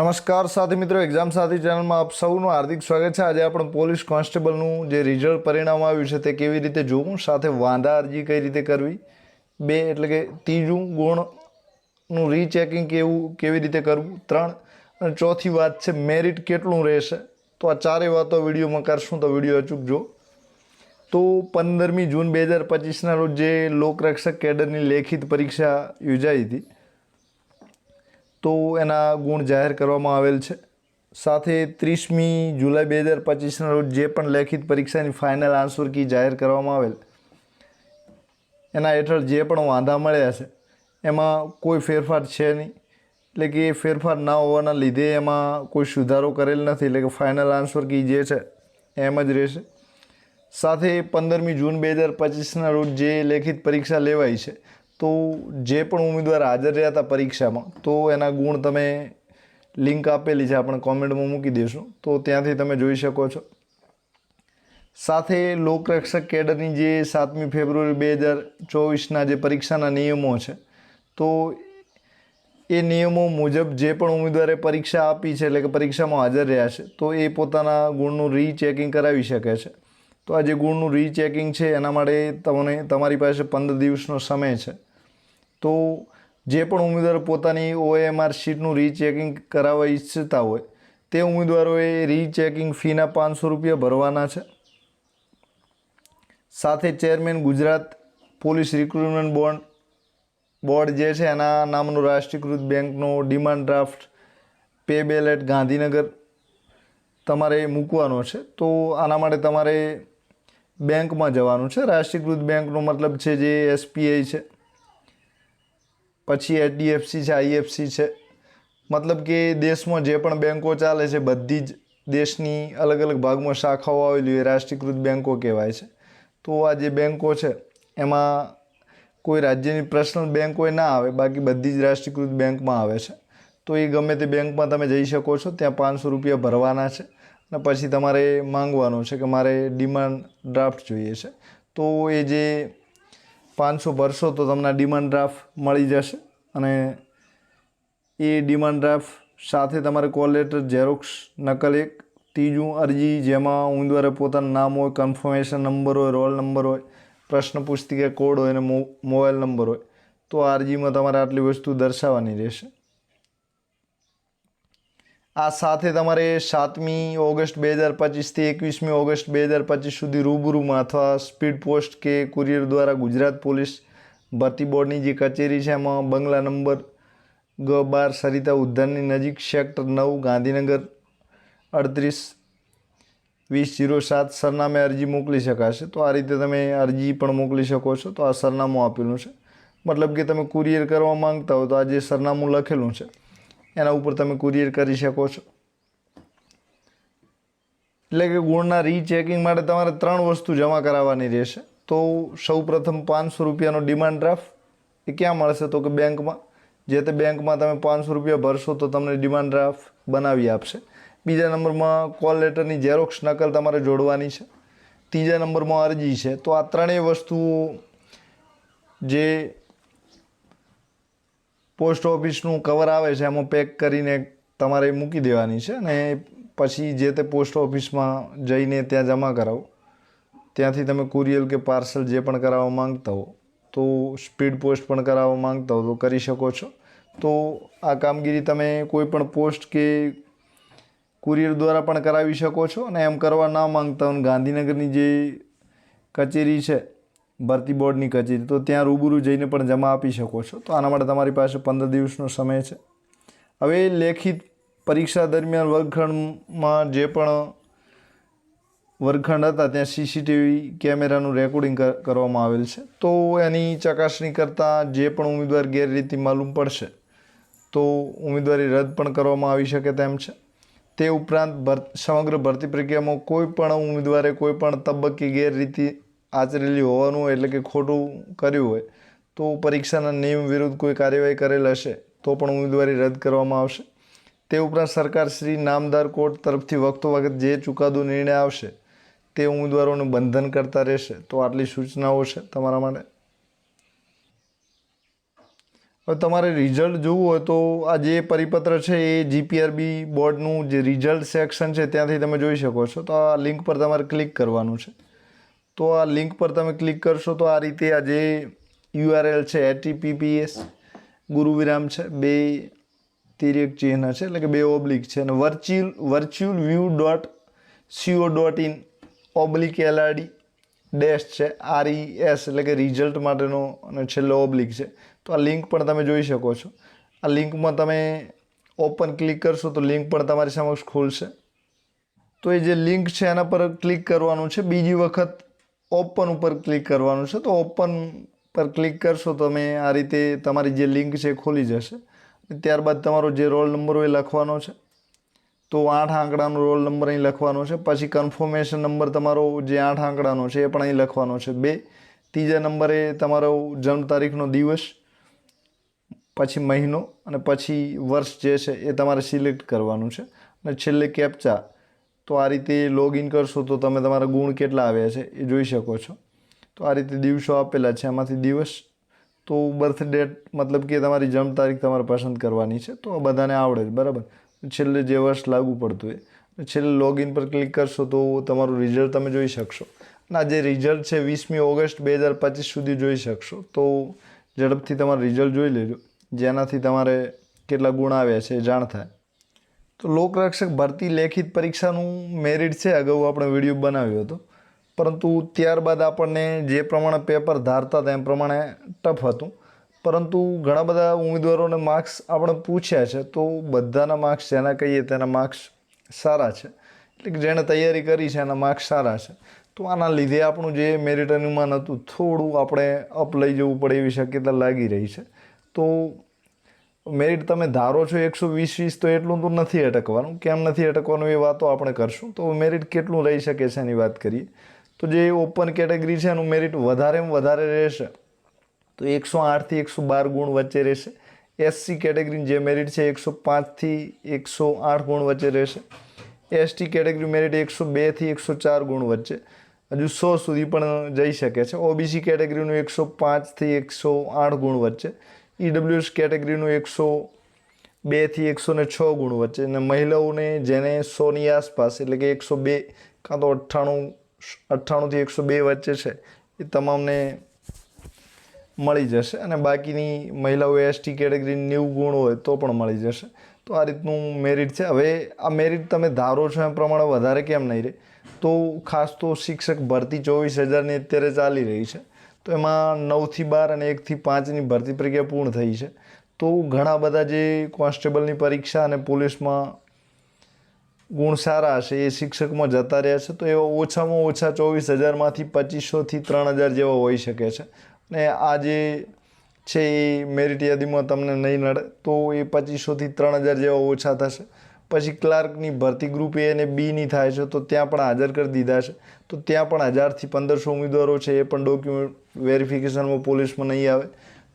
નમસ્કાર સાથી મિત્રો એક્ઝામ સાથી ચેનલમાં આપ સૌનું હાર્દિક સ્વાગત છે. આજે આપણે પોલીસ કોન્સ્ટેબલનું જે રિઝલ્ટ પરિણામ આવ્યું છે, તે કેવી રીતે જોવું? સાથે વાંધા અરજી કઈ રીતે કરવી? બે, એટલે કે ત્રીજું ગુણનું રીચેકિંગ કેવું કેવી રીતે કરવું? ત્રણ, અને ચોથી વાત છે મેરિટ કેટલું રહેશે? તો આ ચારેય વાતો વિડીયોમાં કરશું, તો વીડિયો અચૂક જો તો પંદરમી જૂન બે હજાર પચીસના રોજ જે લોકરક્ષક કેડરની લેખિત પરીક્ષા યોજાઈ હતી તો એના ગુણ જાહેર કરવામાં આવેલ છે. સાથે ત્રીસમી જુલાઈ બે હજાર પચીસના રોજ જે પણ લેખિત પરીક્ષાની ફાઇનલ આન્સર કી જાહેર કરવામાં આવેલ, એના હેઠળ જે પણ વાંધા મળ્યા છે, એમાં કોઈ ફેરફાર છે નહીં. એટલે કે એ ફેરફાર ના હોવાના લીધે એમાં કોઈ સુધારો કરેલ નથી. એટલે કે ફાઇનલ આન્સર કી જે છે, એમ જ રહેશે. સાથે પંદરમી જૂન બે હજાર પચીસના રોજ જે લેખિત પરીક્ષા લેવાઈ છે તો જે પણ ઉમેદવાર હાજર રહ્યા હતા પરીક્ષામાં, તો એના ગુણ તમે લિંક આપેલી છે, આપણે કોમેન્ટમાં મૂકી દઈશું તો ત્યાંથી તમે જોઈ શકો છો. સાથે લોકરક્ષક કેડરની જે સાતમી ફેબ્રુઆરી બે હજાર ચોવીસના જે પરીક્ષાના નિયમો છે, તો એ નિયમો મુજબ જે પણ ઉમેદવારે પરીક્ષા આપી છે, એટલે કે પરીક્ષામાં હાજર રહ્યા છે, તો એ પોતાના ગુણનું રીચેકિંગ કરાવી શકે છે. તો આ જે ગુણનું રીચેકિંગ છે, એના માટે તમને તમારી પાસે પંદર દિવસનો સમય છે. તો જે પણ ઉમેદવાર પોતાની ઓએમઆર શીટનું રીચેકિંગ કરાવવા ઈચ્છતા હોય, તે ઉમેદવારોએ રીચેકિંગ ફીના પાંચસો રૂપિયા ભરવાના છે. સાથે chairman Gujarat police recruitment board board જે છે એના નામનું રાષ્ટ્રીયકૃત બેંકનો demand draft payable Gandhinagar તમારે મૂકવાનો છે. તો આના માટે તમારે બેંકમાં જવાનું છે. રાષ્ટ્રીયકૃત બેંકનો મતલબ છે જે એસબીઆઈ છે. પછી એચડીએફસી છે આઈએફસી છે. મતલબ કે દેશમાં જે પણ બેંકો ચાલે છે, બધી જ દેશની અલગ અલગ ભાગમાં શાખાઓ આવેલી હોય, રાષ્ટ્રીયકૃત બેન્કો કહેવાય છે. તો આ જે બેન્કો છે, એમાં કોઈ રાજ્યની પર્સનલ બેન્ક હોય ના આવે, બાકી બધી જ રાષ્ટ્રીયકૃત બેન્કમાં આવે છે. તો એ ગમે તે બેંકમાં તમે જઈ શકો છો, ત્યાં પાંચસો રૂપિયા ભરવાના છે. અને પછી તમારે માંગવાનું છે કે મારે ડિમાન્ડ ડ્રાફ્ટ જોઈએ છે. તો એ જે પાંચસો ભરશો તો તમને ડિમાન્ડ ડ્રાફ્ટ મળી જશે અને એ ડિમાન્ડ ડ્રાફ્ટ સાથે તમારે કોલ લેટર ઝેરોક્સ નકલ એક, ત્રીજું અરજી, જેમાં ઉમેદવારે પોતાનું નામ હોય કન્ફર્મેશન નંબર હોય રોલ નંબર હોય, પ્રશ્ન પુસ્તિકા કોડ હોય અને મોબાઈલ નંબર હોય, તો આ અરજીમાં તમારે આટલી વસ્તુ દર્શાવવાની રહેશે. આ સાથે તમારે સાતમી ઓગસ્ટ બે હજાર પચીસથી એકવીસમી ઓગસ્ટ બે હજાર પચીસ સુધી રૂબરૂમાં અથવા સ્પીડ પોસ્ટ કે કુરિયર દ્વારા ગુજરાત પોલીસ ભરતી બોર્ડની જે કચેરી છે, એમાં બંગલા નંબર ગ બાર સરિતા ઉદ્યાનની નજીક સેક્ટર નવ, ગાંધીનગર અડત્રીસ, વીસ જીરો સાત સરનામે અરજી મોકલી શકાશે. તો આ રીતે તમે અરજી પણ મોકલી શકો છો. તો આ સરનામું આપેલું છે. મતલબ કે તમે કુરિયર કરવા માંગતા હો તો આ જે સરનામું લખેલું છે એના ઉપર તમે કુરિયર કરી શકો છો. એટલે કે ગુણના રીચેકિંગ માટે તમારે ત્રણ વસ્તુ જમા કરાવવાની રહેશે. તો સૌ પ્રથમ પાંચસો રૂપિયાનો ડિમાન્ડ ડ્રાફ્ટ એ ક્યાં મળશે? તો કે બેંકમાં. જે તે બેંકમાં તમે પાંચસો રૂપિયા ભરશો તો તમને ડિમાન્ડ ડ્રાફ્ટ બનાવી આપશે. બીજા નંબરમાં કોલ લેટરની ઝેરોક્ષ નકલ તમારે જોડવાની છે. ત્રીજા નંબરમાં અરજી છે. તો આ ત્રણેય વસ્તુઓ જે પોસ્ટ ઓફિસનું કવર આવે છે, એમાં પેક કરીને તમારે મૂકી દેવાની છે અને પછી જે તે પોસ્ટ ઓફિસમાં જઈને ત્યાં જમા કરાવો. ત્યાંથી તમે કુરિયર કે પાર્સલ જે પણ કરાવવા માંગતા હો, તો સ્પીડ પોસ્ટ પણ કરાવવા માંગતા હો તો કરી શકો છો. તો આ કામગીરી તમે કોઈ પણ પોસ્ટ કે કુરિયર દ્વારા પણ કરાવી શકો છો અને એમ કરવા ના માંગતા હો ગાંધીનગરની જે કચેરી છે ભરતી બોર્ડની કચેરી. તો ત્યાં રૂબરૂ જઈને પણ જમા આપી શકો છો. તો આના માટે તમારી પાસે પંદર દિવસનો સમય છે. હવે લેખિત પરીક્ષા દરમિયાન વર્ગખંડમાં જે પણ વર્ગખંડ હતા, ત્યાં સીસીટીવી કેમેરાનું રેકોર્ડિંગ કરવામાં આવેલ છે. તો એની ચકાસણી કરતાં જે પણ ઉમેદવાર ગેરરીતિ માલુમ પડશે, તો ઉમેદવારી રદ પણ કરવામાં આવી શકે તેમ છે. તે ઉપરાંત સમગ્ર ભરતી પ્રક્રિયામાં કોઈ પણ ઉમેદવારે કોઈ પણ તબક્કે ગેરરીતિ આચરેલી હોવાનું એટલે કે ખોટું કર્યું હોય, તો પરીક્ષાના નિયમ વિરુદ્ધ કોઈ કાર્યવાહી કરેલ હશે, તો પણ ઉમેદવારી રદ કરવામાં આવશે. તે ઉપરાંત સરકાર શ્રી નામદાર કોર્ટ તરફથી વખતો વખત જે ચુકાદો નિર્ણય આવશે, તે ઉમેદવારોને બંધન કરતા રહેશે. તો આટલી સૂચનાઓ છે તમારા માટે. હવે તમારે રિઝલ્ટ જોવું હોય તો આ જે પરિપત્ર છે એ જીપીઆરબી બોર્ડનું જે રિઝલ્ટ સેક્શન છે, ત્યાંથી તમે જોઈ શકો છો. તો આ લિંક પર તમારે ક્લિક કરવાનું છે. તો આ લિંક પર તમે ક્લિક કરશો તો આ રીતે આ જે યુઆરએલ છે એટીપીપીએસ ગુરુવિરામ છે, બે તિર્યક ચિહ્ન છે, એટલે કે બે ઓબ્લિક છે, અને virtual virtual view dot CO dot in oblique LRD dash છે આર ઈ એસ એટલે કે રિઝલ્ટ માટેનો અને છેલ્લો ઓબ્લિક છે. તો આ લિંક પણ તમે જોઈ શકો છો. આ લિંકમાં તમે ઓપન ક્લિક કરશો તો લિંક પણ તમારી સમક્ષ ખુલશે. તો એ જે લિંક છે એના પર ક્લિક કરવાનું છે. બીજી વખત ઓપન ઉપર ક્લિક કરવાનું છે. તો ઓપન પર ક્લિક કરશો તમે આ રીતે તમારી જે લિંક છે ખોલી જશે. ત્યારબાદ તમારો જે રોલ નંબર હોય લખવાનો છે. તો આઠ આંકડાનો રોલ નંબર અહીં લખવાનો છે. પછી કન્ફર્મેશન નંબર તમારો જે આઠ આંકડાનો છે એ પણ અહીં લખવાનો છે. બે, ત્રીજા નંબરે તમારો જન્મ તારીખનો દિવસ, પછી મહિનો અને પછી વર્ષ જે છે એ તમારે સિલેક્ટ કરવાનું છે. અને છેલ્લે કેપ્ચા તો આ રીતે લોગિન કરશો તો તમે તમારા ગુણ કેટલા આવ્યા છે એ જોઈ શકો છો. તો આ રીતે દિવસો આપેલા છે, આમાંથી દિવસ. તો બર્થ ડેટ મતલબ કે તમારી જન્મ તારીખ તમારે પસંદ કરવાની છે, તો આ બધાને આવડે જ બરાબર? છેલ્લે જે વર્ષ લાગુ પડતું હોય. છેલ્લે લોગિન પર ક્લિક કરશો તો તમારું રિઝલ્ટ તમે જોઈ શકશો. અને આ જે રિઝલ્ટ છે, વીસમી ઓગસ્ટ બે હજાર પચીસ સુધી જોઈ શકશો. તો ઝડપથી તમારું રિઝલ્ટ જોઈ લેજો. જેનાથી તમારે કેટલા ગુણ આવ્યા છે એ જાણ થાય. તો લોકરક્ષક ભરતી લેખિત પરીક્ષાનું મેરિટ છે, અગાઉ આપણે વીડિયો બનાવ્યો હતો. પરંતુ ત્યારબાદ આપણને જે પ્રમાણે પેપર ધારતા હતા એમ પ્રમાણે ટફ હતું. પરંતુ ઘણા બધા ઉમેદવારોને માર્ક્સ આપણે પૂછ્યા છે, તો બધાના માર્ક્સ જેના કહીએ તેના માર્ક્સ સારા છે. એટલે કે જેણે તૈયારી કરી છે, એના માર્ક્સ સારા છે. તો આના લીધે આપણું જે મેરિટ અનુમાન હતું, થોડું આપણે અપ લઈ જવું પડે એવી શક્યતા લાગી રહી છે. તો મેરિટ તમે ધારો છો એકસો વીસ વીસ, તો એટલું તો નથી અટકવાનું. કેમ નથી અટકવાનું એ વાતો આપણે કરશું. તો મેરિટ કેટલું રહી શકે છે એની વાત કરીએ. તો જે ઓપન કેટેગરી છે એનું મેરિટ વધારેમાં વધારે રહેશે. તો એકસો આઠથી એકસો બાર ગુણ વચ્ચે રહેશે. એસસી કેટેગરી જે મેરિટ છે એકસો પાંચથી એકસો આઠ ગુણ વચ્ચે રહેશે. એસટી કેટેગરી મેરિટ એકસો બેથી એકસો ચાર ગુણ વચ્ચે. હજુ સો સુધી પણ જઈ શકે છે. ઓબીસી કેટેગરીનું એકસો પાંચથી એકસો આઠ ગુણ વચ્ચે. ઈડબ્લ્યુએસ કેટેગરીનું એકસો બેથી એકસો ને છ ગુણ વચ્ચે અને મહિલાઓને જેને સોની આસપાસ એટલે કે એકસો બે કાં તો અઠ્ઠાણું અઠ્ઠાણુંથી એકસો બે વચ્ચે છે, એ તમામને મળી જશે. અને બાકીની મહિલાઓ એસટી કેટેગરી નેવું ગુણ હોય તો પણ મળી જશે. તો આ રીતનું મેરિટ છે. હવે આ મેરિટ તમે ધારો છો એ પ્રમાણે વધારે કેમ નહીં રહે? તો ખાસ તો શિક્ષક ભરતી ચોવીસ હજારની અત્યારે ચાલી રહી છે. તો એમાં નવથી બાર અને એકથી પાંચની ભરતી પ્રક્રિયા પૂર્ણ થઈ છે. તો ઘણા બધા જે કોન્સ્ટેબલની પરીક્ષા અને પોલીસમાં ગુણ સારા હશે એ શિક્ષકમાં જતા રહ્યા છે, તો એવા ઓછામાં ઓછા ચોવીસ હજારમાંથી પચીસોથી ત્રણ હજાર જેવા હોઈ શકે છે. અને આ જે છે એ મેરિટ યાદીમાં તમને નહીં નડે, તો એ પચીસોથી ત્રણ હજાર જેવા ઓછા થશે. પછી ક્લાર્કની ભરતી ગ્રુપ એ અને બીની થાય છે, તો ત્યાં પણ હાજર કરી દીધા છે. તો ત્યાં પણ હજારથી પંદરસો ઉમેદવારો છે, એ પણ ડોક્યુમેન્ટ વેરિફિકેશનમાં પોલીસમાં નહીં આવે,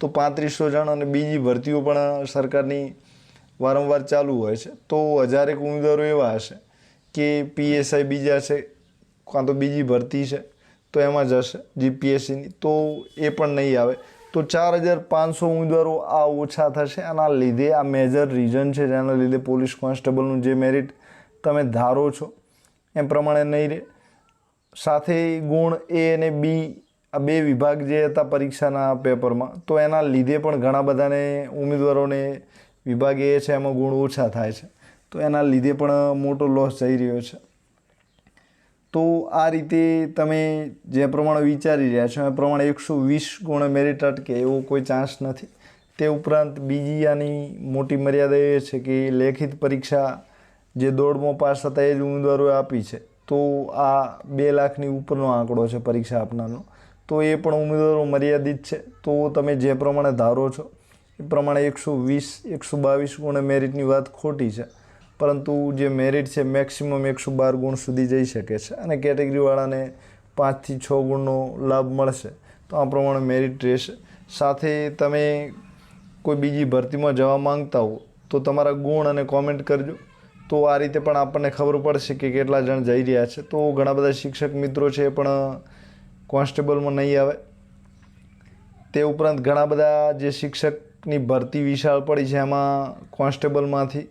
તો પાંત્રીસો જણ અને બીજી ભરતીઓ પણ સરકારની વારંવાર ચાલુ હોય છે. તો હજારેક ઉમેદવારો એવા હશે કે પીએસઆઈ બીજા છે, કાં તો બીજી ભરતી છે, તો એમાં જશે જીપીએસસીની તો એ પણ નહીં આવે. તો ચાર હજાર પાંચસો ઉમેદવારો આ ઓછા થશે, આના લીધે આ મેજર રીઝન છે, જેના લીધે પોલીસ કોન્સ્ટેબલનું જે મેરિટ તમે ધારો છો, એમ પ્રમાણે નહીં રહે. સાથે ગુણ એ અને બી આ બે વિભાગ જે હતા પરીક્ષાના પેપરમાં, તો એના લીધે પણ ઘણા બધાને ઉમેદવારોને વિભાગ એ છે, એમાં ગુણ ઓછા થાય છે. તો એના લીધે પણ મોટો લોસ જઈ રહ્યો છે. તો આ રીતે તમે જે પ્રમાણે વિચારી રહ્યા છો, એ પ્રમાણે એકસો વીસ ગુણ મેરિટ અટકે એવો કોઈ ચાન્સ નથી. તે ઉપરાંત બીજી આની મોટી મર્યાદા એ છે કે લેખિત પરીક્ષા જે દોડમાં પાસ થતા એ જ ઉમેદવારોએ આપી છે. તો આ બે લાખની ઉપરનો આંકડો છે પરીક્ષા આપનારનો. તો એ પણ ઉમેદવારો મર્યાદિત છે. તો તમે જે પ્રમાણે ધારો છો, એ પ્રમાણે એકસો વીસ, એકસો બાવીસ ગુણ મેરિટની વાત ખોટી છે. પરંતુ જે મેરિટ છે, મેક્સિમમ એકસો બાર ગુણ સુધી જઈ શકે છે અને કેટેગરીવાળાને પાંચથી છ ગુણનો લાભ મળશે. તો આ પ્રમાણે મેરિટ રહેશે. સાથે તમે કોઈ બીજી ભરતીમાં જવા માંગતા હો, તો તમારા ગુણ અને કોમેન્ટ કરજો. તો આ રીતે પણ આપણને ખબર પડશે કે કેટલા જણ જઈ રહ્યા છે. તો ઘણા બધા શિક્ષક મિત્રો છે પણ કોન્સ્ટેબલમાં નહીં આવે. તે ઉપરાંત ઘણા બધા જે શિક્ષકની ભરતી વિશાળ પડી છે એમાં કોન્સ્ટેબલમાંથી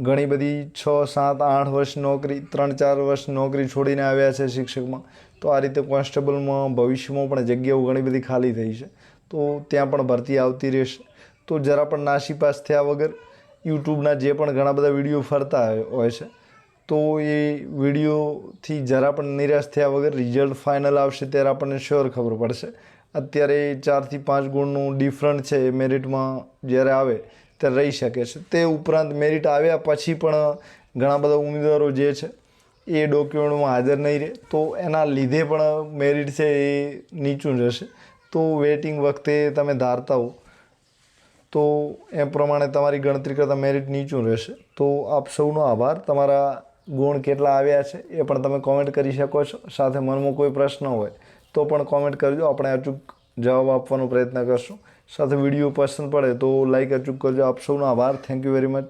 ઘણી બધી છ, સાત, આઠ વર્ષ નોકરી, ત્રણ, ચાર વર્ષ નોકરી છોડીને આવ્યા છે શિક્ષકમાં. તો આ રીતે કોન્સ્ટેબલમાં ભવિષ્યમાં પણ જગ્યાઓ ઘણી બધી ખાલી થઈ છે. તો ત્યાં પણ ભરતી આવતી રહેશે. તો જરા પણ નાસીપાસ થયા વગર યુટ્યુબના જે પણ ઘણા બધા વીડિયો ફરતા હોય છે તો એ વિડીયોથી જરા પણ નિરાશ થયા વગર રિઝલ્ટ ફાઇનલ આવશે ત્યારે આપણને શ્યોર ખબર પડશે. અત્યારે ચારથી પાંચ ગુણનું ડિફરન્ટ છે, એ મેરિટમાં જ્યારે આવે ત્યારે રહી શકે છે. તે ઉપરાંત મેરિટ આવ્યા પછી પણ ઘણા બધા ઉમેદવારો જે છે, એ ડોક્યુમેન્ટમાં હાજર નહીં રહે. તો એના લીધે પણ મેરિટ છે એ નીચું જશે તો વેટિંગ વખતે તમે ધારતા હો. તો એ પ્રમાણે તમારી ગણતરી કરતાં મેરિટ નીચું રહેશે. તો આપ સૌનો આભાર. તમારા ગુણ કેટલા આવ્યા છે એ પણ તમે કોમેન્ટ કરી શકો છો. સાથે મનમાં કોઈ પ્રશ્ન હોય તો પણ કોમેન્ટ કરજો. આપણે અચૂક જવાબ આપવાનો પ્રયત્ન કરશું. સાથે વીડિયો પસંદ પડે તો લાઈક અચૂક કરજો. આપ સૌનો આભાર. Thank you very much